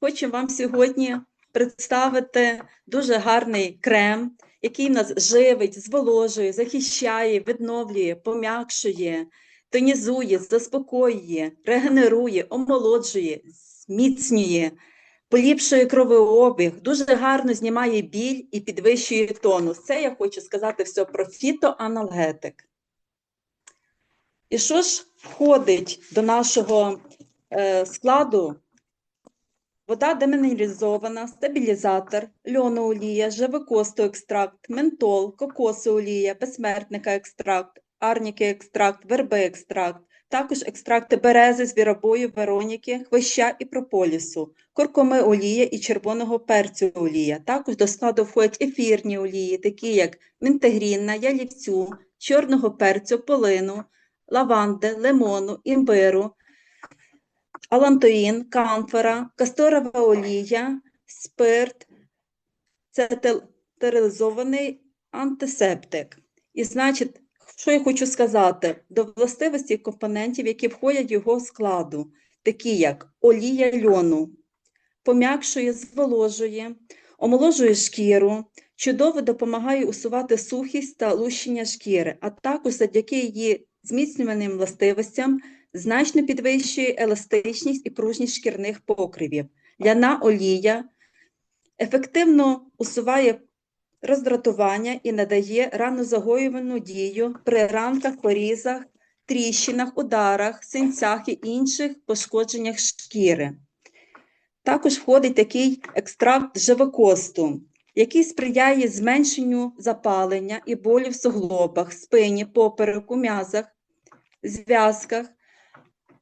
Хочу вам сьогодні представити дуже гарний крем, який нас живить, зволожує, захищає, відновлює, пом'якшує, тонізує, заспокоює, регенерує, омолоджує, зміцнює, поліпшує кровообіг, дуже гарно знімає біль і підвищує тонус. Це я хочу сказати все про фітоаналгетик. І що ж входить до нашого е, складу? Вода демінералізована, стабілізатор, льоноолія, живокостоекстракт, ментол, кокосоолія, безсмертника екстракт, арніки екстракт, верби екстракт, також екстракти берези, звіробою, вероніки, хвоща і прополісу, куркуми олія і червоного перцю олія. Також до складу входять ефірні олії, такі як мінтегрінна, ялівцю, чорного перцю, полину, лаванди, лимону, імбиру, алантоїн, камфора, касторова олія, спирт, це стерилізований антисептик. І значить, що я хочу сказати? До властивості компонентів, які входять в його складу, такі як олія льону, пом'якшує, зволожує, омоложує шкіру, чудово допомагає усувати сухість та лущення шкіри, а також завдяки її зміцнюваним властивостям значно підвищує еластичність і пружність шкірних покривів. Ляна олія ефективно усуває роздратування і надає ранозагоювальну дію при ранках, порізах, тріщинах, ударах, синцях і інших пошкодженнях шкіри. Також входить такий екстракт живокосту, який сприяє зменшенню запалення і болю в суглобах, спині, попереку, м'язах, зв'язках,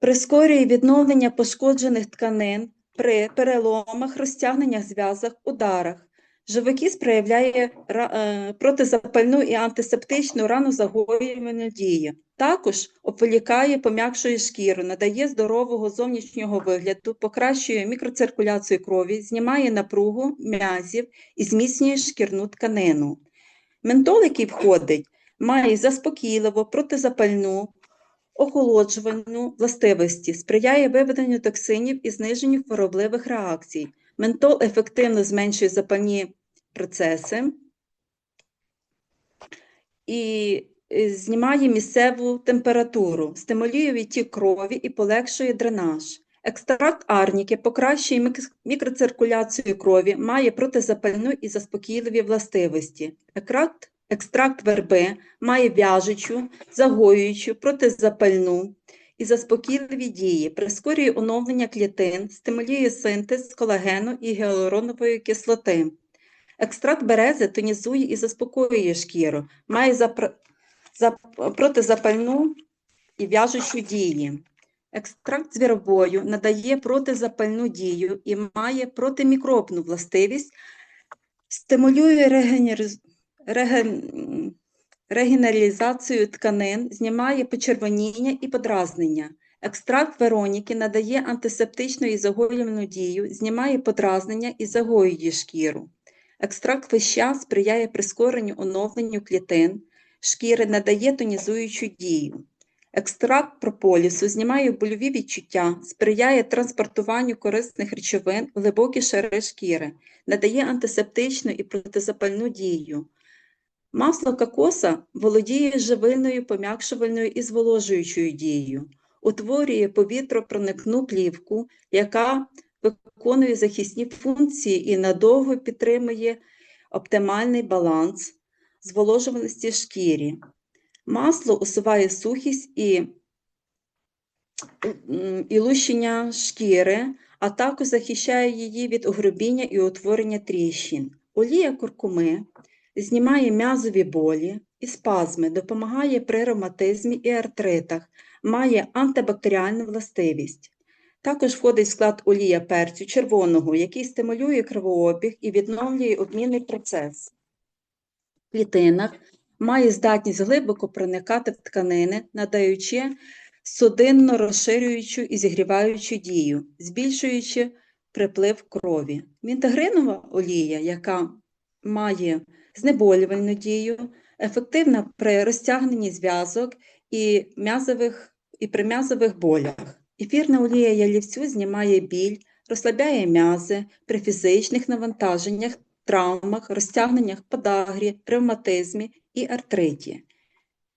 прискорює відновлення пошкоджених тканин при переломах, розтягненнях зв'язок, ударах. Живокіс проявляє е, протизапальну і антисептичну ранозагоювальну дію. Також обволікає, пом'якшує шкіру, надає здорового зовнішнього вигляду, покращує мікроциркуляцію крові, знімає напругу м'язів і зміцнює шкірну тканину. Ментол, який входить, має заспокійливу, протизапальну, охолоджувальну властивості, сприяє виведенню токсинів і зниженню хворобливих реакцій. Ментол ефективно зменшує запальні процеси і е, знімає місцеву температуру, стимулює відтік крові і полегшує дренаж. Екстракт арніки покращує мікроциркуляцію крові, має протизапальну і заспокійливі властивості. Екстракт, екстракт верби має в'яжучу, загоюючу, протизапальну і заспокійливі дії, прискорює оновлення клітин, стимулює синтез колагену і гіалуронової кислоти. Екстракт берези тонізує і заспокоює шкіру, має запр... зап- протизапальну і в'яжучу дії. Екстракт звіробою надає протизапальну дію і має протимікробну властивість, стимулює регенеріз... реген... регенералізацію тканин, знімає почервоніння і подразнення. Екстракт Вероніки надає антисептичну і загоювальну дію, знімає подразнення і загоює шкіру. Екстракт вища сприяє прискоренню оновленню клітин, шкіри надає тонізуючу дію. Екстракт прополісу знімає больові відчуття, сприяє транспортуванню корисних речовин в глибокі шари шкіри, надає антисептичну і протизапальну дію. Масло кокоса володіє живильною, пом'якшувальною і зволожуючою дією, утворює повітропроникну плівку, яка виконує захисні функції і надовго підтримує оптимальний баланс зволожуваності шкірі. Масло усуває сухість і, і лущення шкіри, а також захищає її від огрубіння і утворення тріщин. Олія куркуми знімає м'язові болі і спазми, допомагає при ревматизмі і артритах, має антибактеріальну властивість. Також входить в склад олія перцю червоного, який стимулює кровообіг і відновлює обмінний процес. В клітинах має здатність глибоко проникати в тканини, надаючи судинно розширюючу і зігріваючу дію, збільшуючи приплив крові. Мінтагринова олія, яка має знеболювальну дію, ефективна при розтягненні зв'язок і, м'язових, і при м'язових болях. Ефірна олія ялівцю знімає біль, розслабляє м'язи при фізичних навантаженнях, травмах, розтягненнях подагрі, ревматизмі і артриті.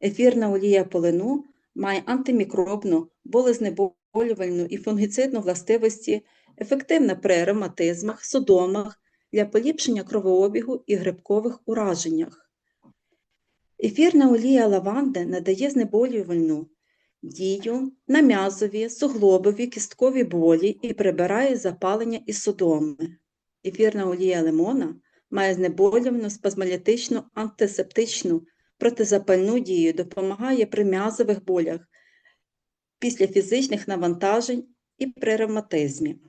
Ефірна олія полину має антимікробну, болезнеболювальну і фунгіцидну властивості, ефективна при ревматизмах, судомах, для поліпшення кровообігу і грибкових ураженнях. Ефірна олія лаванди надає знеболювальну дію на м'язові, суглобові, кісткові болі і прибирає запалення і судоми. Ефірна олія лимона має знеболювальну, спазмолітичну, антисептичну, протизапальну дію, допомагає при м'язових болях, після фізичних навантажень і при ревматизмі.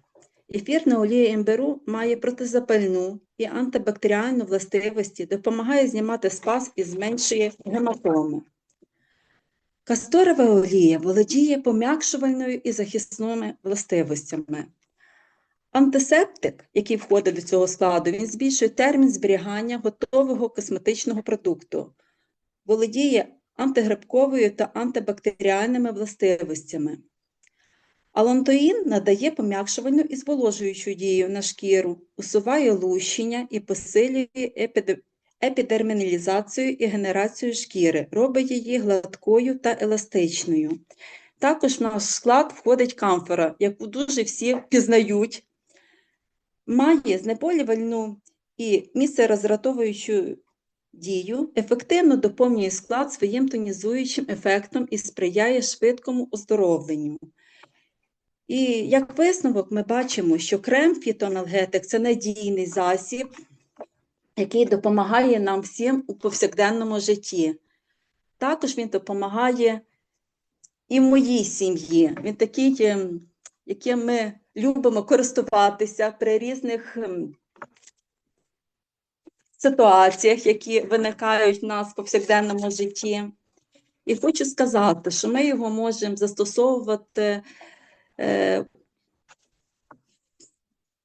Ефірна олія імбиру має протизапальну і антибактеріальну властивості, допомагає знімати спазм і зменшує гематоми. Касторова олія володіє пом'якшувальною і захисними властивостями. Антисептик, який входить до цього складу, він збільшує термін зберігання готового косметичного продукту, володіє антигрибковою та антибактеріальними властивостями. Алантоїн надає пом'якшувальну і зволожуючу дію на шкіру, усуває лущення і посилює епідерміналізацію і генерацію шкіри, робить її гладкою та еластичною. Також в наш склад входить камфора, яку дуже всі пізнають. Має знеболювальну і місцерозратовуючу дію, ефективно доповнює склад своїм тонізуючим ефектом і сприяє швидкому оздоровленню. І як висновок ми бачимо, що крем фітоаналгетик – це надійний засіб, який допомагає нам всім у повсякденному житті. Також він допомагає і моїй сім'ї. Він такий, ем, яким ми любимо користуватися при різних ем, ситуаціях, які виникають в нас в повсякденному житті. І хочу сказати, що ми його можемо застосовувати е,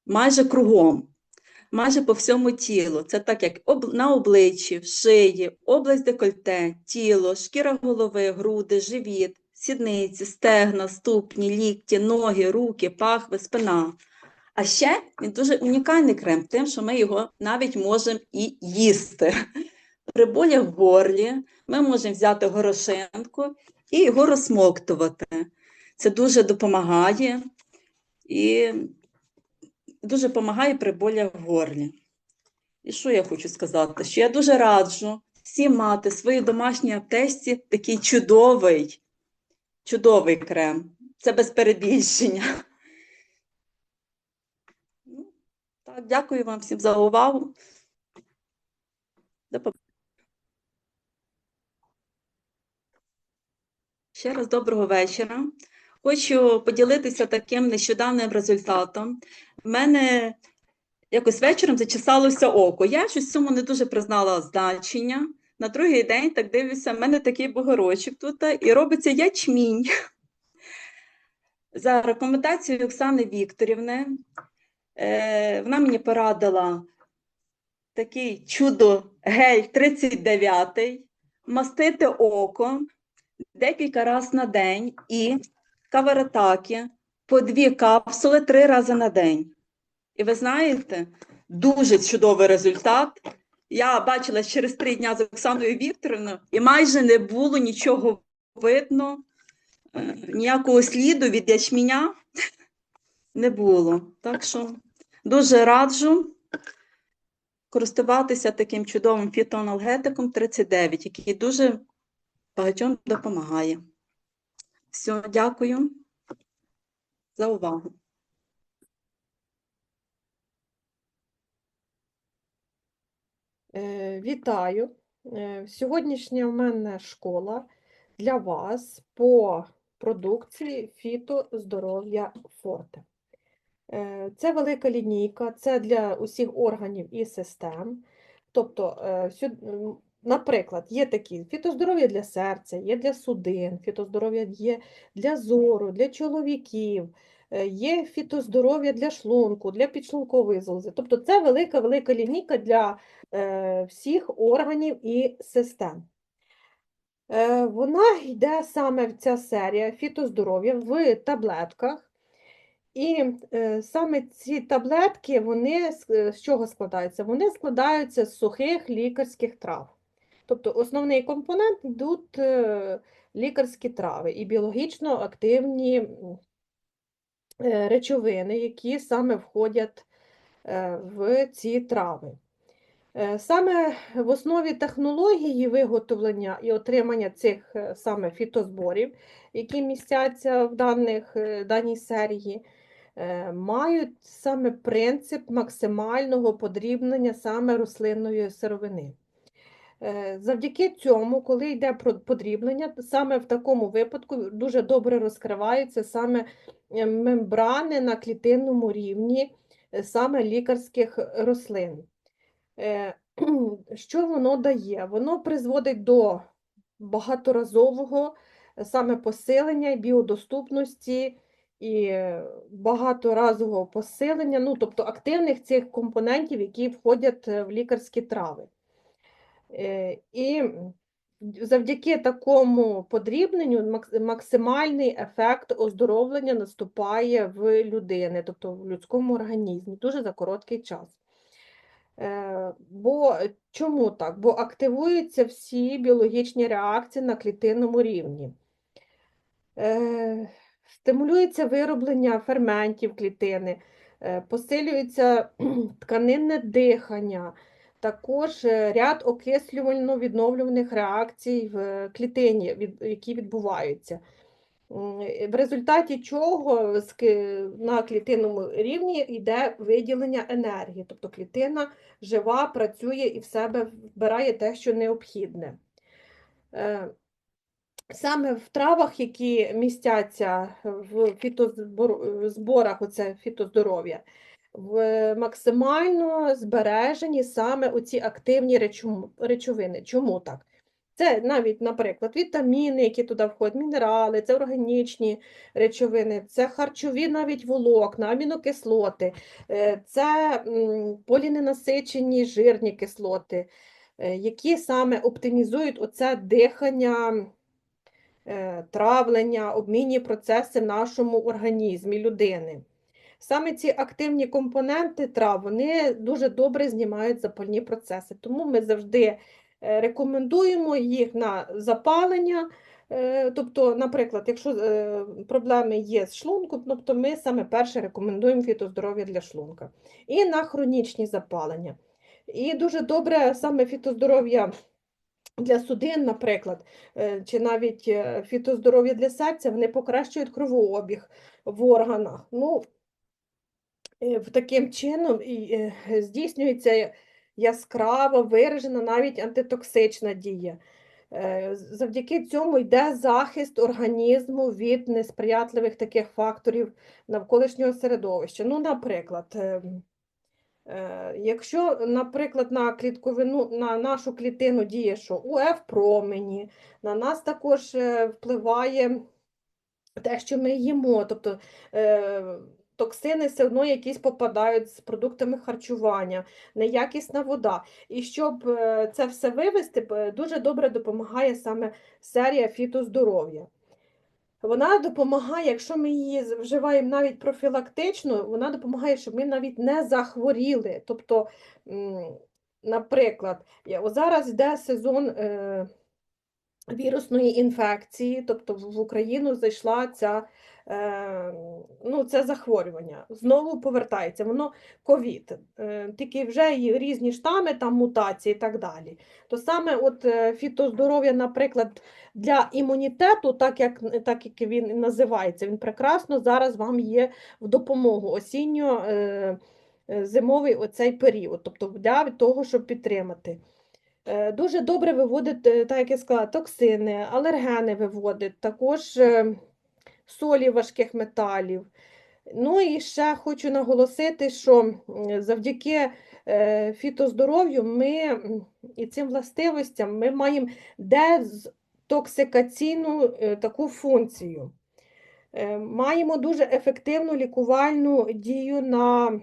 майже кругом, майже по всьому тілу. Це так, як на обличчі, в шиї, область декольте, тіло, шкіра голови, груди, живіт, сідниці, стегна, ступні, лікті, ноги, руки, пахви, спина. А ще він дуже унікальний крем, тим, що ми його навіть можемо і їсти. При болях в горлі ми можемо взяти горошинку і його розсмоктувати. Це дуже допомагає і дуже допомагає при болях в горлі. І що я хочу сказати? Що я дуже раджу всім мати в своїй домашній аптечці такий чудовий, чудовий крем. Це без перебільшення. Ну, Так, дякую вам всім за увагу. Ще раз доброго вечора. Хочу поділитися таким нещодавним результатом. В мене якось вечором зачесалося око. Я щось цьому не дуже признала значення. На другий день так дивлюся, в мене такий бугорочок тут і робиться ячмінь. За рекомендацією Оксани Вікторівни, е, вона мені порадила такий чудо гель 39 мастити око декілька разів на день і каваратаки по дві капсули три рази на день. І ви знаєте, дуже чудовий результат. Я бачила через три дні з Оксаною Вікторовною, і майже не було нічого видно, е, ніякого сліду від ячменя не було. Так що дуже раджу користуватися таким чудовим фітоаналгетиком 39, який дуже багатьом допомагає. Все, дякую за увагу. Е, Вітаю! Е, Сьогоднішня в мене школа для вас по продукції фітоздоров'я Форте. Е, Це велика лінійка, це для усіх органів і систем. Тобто, наприклад, є такі фітоздоров'я для серця, є для судин, фітоздоров'я є для зору, для чоловіків, е, є фітоздоров'я для шлунку, для підшлункової залози. Тобто, це велика-велика лінійка для е, всіх органів і систем. Е, Вона йде саме в ця серія фітоздоров'я в таблетках. І е, саме ці таблетки, вони е, з чого складаються? Вони складаються з сухих лікарських трав. Тобто основний компонент йдуть е, лікарські трави і біологічно активні е, речовини, які саме входять е, в ці трави. Саме в основі технології виготовлення і отримання цих саме фітозборів, які містяться в даних, даній серії, мають саме принцип максимального подрібнення саме рослинної сировини. Е, Завдяки цьому, коли йде подріблення, саме в такому випадку дуже добре розкриваються саме е, мембрани на клітинному рівні е, саме лікарських рослин. Що воно дає? Воно призводить до багаторазового саме посилення біодоступності і багаторазового посилення, ну, тобто активних цих компонентів, які входять в лікарські трави. Е, І завдяки такому подрібненню максимальний ефект оздоровлення наступає в людини, тобто в людському організмі, дуже за короткий час. Е, Бо чому так? Бо активуються всі біологічні реакції на клітинному рівні. Е, Стимулюється вироблення ферментів клітини, посилюється тканинне дихання, також е, ряд окислювально-відновлюваних реакцій в клітині, які відбуваються. Е, В результаті чого на клітинному рівні йде виділення енергії, тобто клітина жива, працює і в себе вбирає те, що необхідне. Е, Саме в травах, які містяться в фітозборах, оце фітоздоров'я, в максимально збережені саме оці активні речовини. Чому так? Це навіть, наприклад, вітаміни, які туди входять, мінерали, це органічні речовини, це харчові навіть волокна, амінокислоти, е, це поліненасичені жирні кислоти, е, які саме оптимізують оце дихання е, травлення, обмінні процеси в нашому організмі людини. Саме ці активні компоненти трав вони дуже добре знімають запальні процеси. Тому ми завжди е, рекомендуємо їх на запалення. Е, Тобто, наприклад, якщо е, проблеми є з шлунком, тобто ми саме перше рекомендуємо фітоздоров'я для шлунка. І на хронічні запалення. І дуже добре саме фітоздоров'я для судин, наприклад, чи навіть фітоздоров'я для серця, вони покращують кровообіг в органах. Ну, таким чином і, е, здійснюється яскрава, виражена навіть антитоксична дія. Е, Завдяки цьому йде захист організму від несприятливих таких факторів навколишнього середовища. Ну, наприклад, е, Е, Якщо, наприклад, на клітковину, на нашу клітину діє, що УФ промені, на нас також е, впливає те, що ми їмо, тобто е, токсини все одно якісь попадають з продуктами харчування, неякісна вода. І щоб е, це все вивести, дуже добре допомагає саме серія фітоздоров'я. Вона допомагає, якщо ми її вживаємо навіть профілактично, вона допомагає, щоб ми навіть не захворіли. Тобто, наприклад, зараз йде сезон е, вірусної інфекції, тобто в Україну зайшла ця, е, ну, це захворювання. Знову повертається, воно ковід, е, тільки вже є різні штами, там мутації і так далі. То саме от е, фітоздоров'я, наприклад, для імунітету, так як, так як він називається, він прекрасно зараз вам є в допомогу осінньо е, е, зимовий оцей період, тобто для того, щоб підтримати. Е, Дуже добре виводить, е, так як я сказала, токсини, алергени виводить, також е, солі важких металів. Ну і ще хочу наголосити, що завдяки е, фітоздоров'ю ми і цим властивостям ми маємо дезтоксикаційну е, таку функцію. Е, Маємо дуже ефективну лікувальну дію на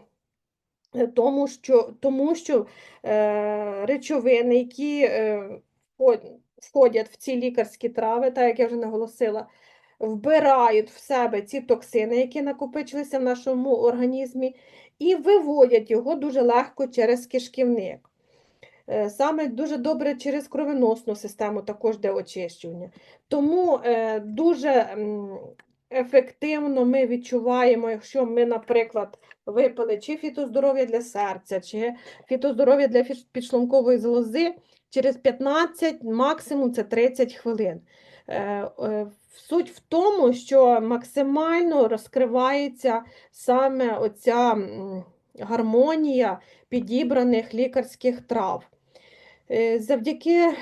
тому, що, тому що речовини, які входять в ці лікарські трави, так як я вже наголосила, вбирають в себе ці токсини, які накопичилися в нашому організмі, і виводять його дуже легко через кишківник. Е, Саме дуже добре через кровоносну систему також де очищування. Тому е, дуже ефективно ми відчуваємо, якщо ми, наприклад, випили чи фітоздоров'я для серця, чи фітоздоров'я для підшлункової залози, через 15, максимум це 30 хвилин. Е, е, Суть в тому, що максимально розкривається саме оця гармонія підібраних лікарських трав. Е, Завдяки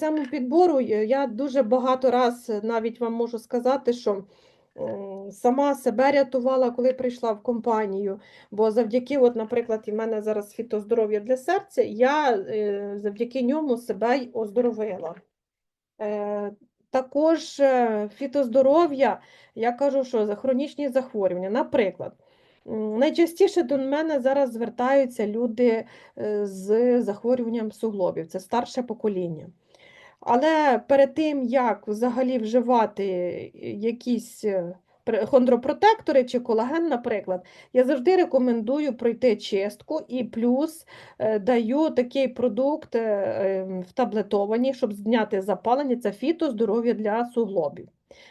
цьому підбору я дуже багато раз навіть вам можу сказати, що сама себе рятувала, коли прийшла в компанію. Бо завдяки, от, наприклад, і в мене зараз фітоздоров'я для серця, я завдяки ньому себе оздоровила. Також е, фітоздоров'я, я кажу, що за хронічні захворювання. Наприклад, найчастіше до мене зараз звертаються люди е, з захворюванням суглобів, це старше покоління. Але перед тим, як взагалі вживати якісь е, хондропротектори чи колаген, наприклад, я завжди рекомендую пройти чистку і плюс е, даю такий продукт е, ем, в таблетовані, щоб зняти запалення, це фітоздоров'я для суглобів.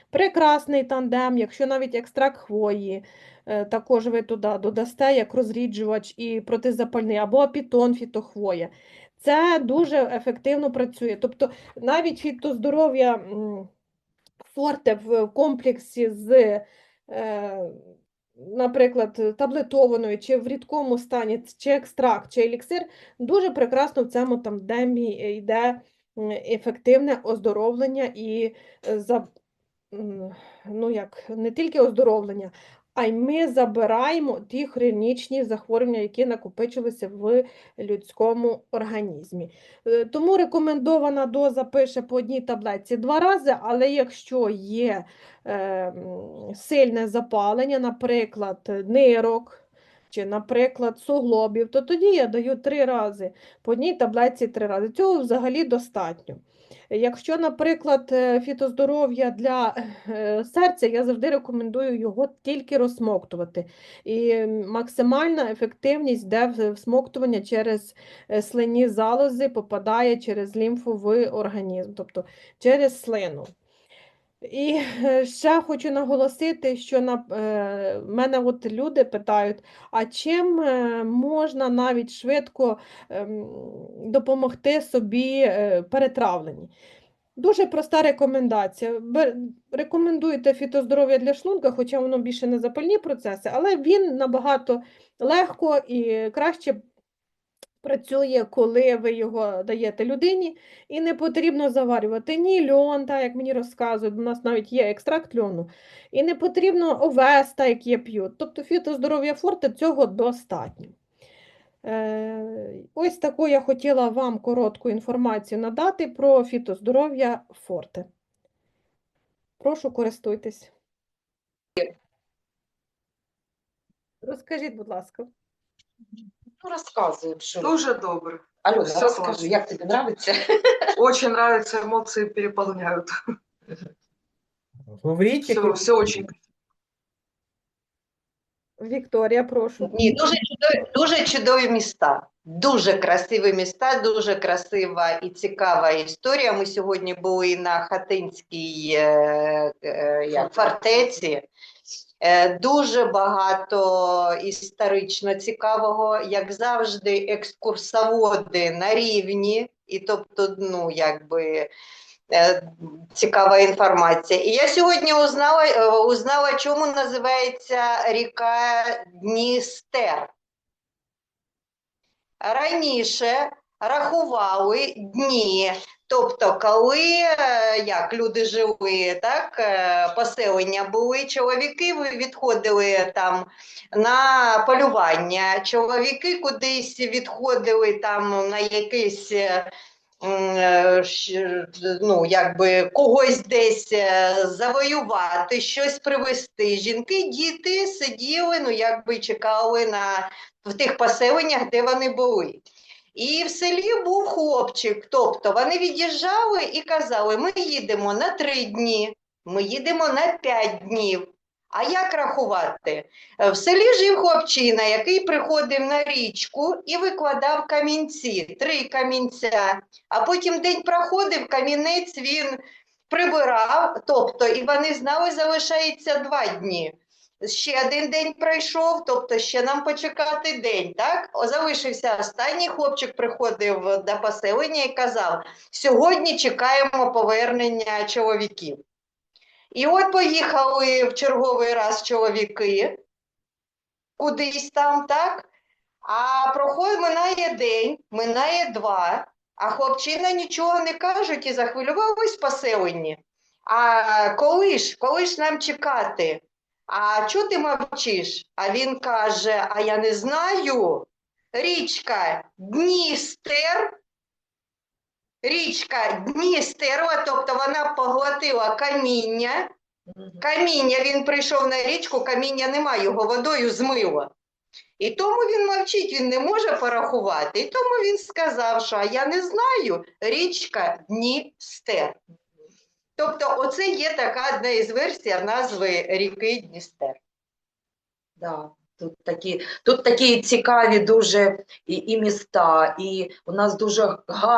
Прекрасний тандем, якщо навіть екстракт хвої, е, також ви туди додасте як розріджувач і протизапальний, або апітон фітохвоя. Це дуже ефективно працює. Тобто навіть фітоздоров'я форте в комплексі з, е, наприклад, таблетованою чи в рідкому стані, чи екстракт, чи еліксир, дуже прекрасно в цьому тандемі йде ефективне оздоровлення і е, за, ну як, не тільки оздоровлення, а й ми забираємо ті хронічні захворювання, які накопичилися в людському організмі. Е, Тому рекомендована доза пише по одній таблетці два рази, але якщо є е, сильне запалення, наприклад, нирок чи, наприклад, суглобів, то тоді я даю три рази по одній таблетці три рази. Цього взагалі достатньо. Якщо, наприклад, е, фітоздоров'я для е, серця, я завжди рекомендую його тільки розсмоктувати. І максимальна ефективність йде в всмоктування через е, слинні залози, попадає через лімфу в організм, тобто через слину. І е, ще хочу наголосити, що на е, мене от люди питають, а чим е, можна навіть швидко ем, допомогти собі е, перетравленні? Дуже проста рекомендація. Рекомендуйте фітоздоров'я для шлунка, хоча воно більше не запальні процеси, але він набагато легко і краще працює, коли ви його даєте людині, і не потрібно заварювати ні льон, так як мені розказують, у нас навіть є екстракт льону, і не потрібно овес, так як є п'ють. Тобто фітоздоров'я форте цього достатньо. Е, Ось таку я хотіла вам коротку інформацію надати про фітоздоров'я форте. Прошу користуйтесь. Розкажіть, будь ласка. Ну, рассказывай, что. Дуже добре. Алена, всё расскажи, классно. як тебе нравится? Очень нравится, эмоции переполняют. Говоріть, як Все, ви- все очень. Вікторія, прошу. Ні, дуже чудові, дуже чудові міста. Дуже красиві міста, дуже красива і цікава історія. Ми сьогодні були на Хатинській е, е, як, фортеці. Е, Дуже багато історично цікавого, як завжди, екскурсоводи на рівні, і тобто, ну, якби е, цікава інформація. І я сьогодні узнала, е, узнала, чому називається ріка Дністер. Раніше рахували дні, тобто, коли е, як люди жили, так, е, поселення були, чоловіки відходили там на полювання, чоловіки кудись відходили там на якесь. е, ну, якби когось десь завоювати, щось привезти. Жінки, діти сиділи, ну якби чекали на в тих поселеннях, де вони були. І в селі був хлопчик, тобто вони від'їжджали і казали, ми їдемо на три дні, Ми їдемо на 5 днів. А як рахувати? Е, В селі жив хлопчина, який приходив на річку і викладав камінці, три камінця. А потім день проходив, камінець він прибирав, тобто, і вони знали, залишається два дні. Ще один день пройшов, тобто ще нам почекати день, так? Залишився останній хлопчик, приходив до поселення і казав, сьогодні чекаємо повернення чоловіків. І от поїхали в черговий раз чоловіки кудись там, так? А проходить, минає день, минає два, а хлопчина нічого не кажуть і захвилювались в поселенні. А коли ж, коли ж нам чекати? А чого ти мовчиш? А він каже: А я не знаю. Річка Дністер. Річка Дністерова, тобто вона поглотила каміння. Каміння він прийшов на річку, каміння немає, його водою змило. І тому він мовчить, він не може порахувати. І тому він сказав, що «А я не знаю, річка Дністер. Тобто, оце є така одна із версій назви ріки Дністер. Да, тут такі, тут такі цікаві дуже і, і міста, і у нас дуже гарно.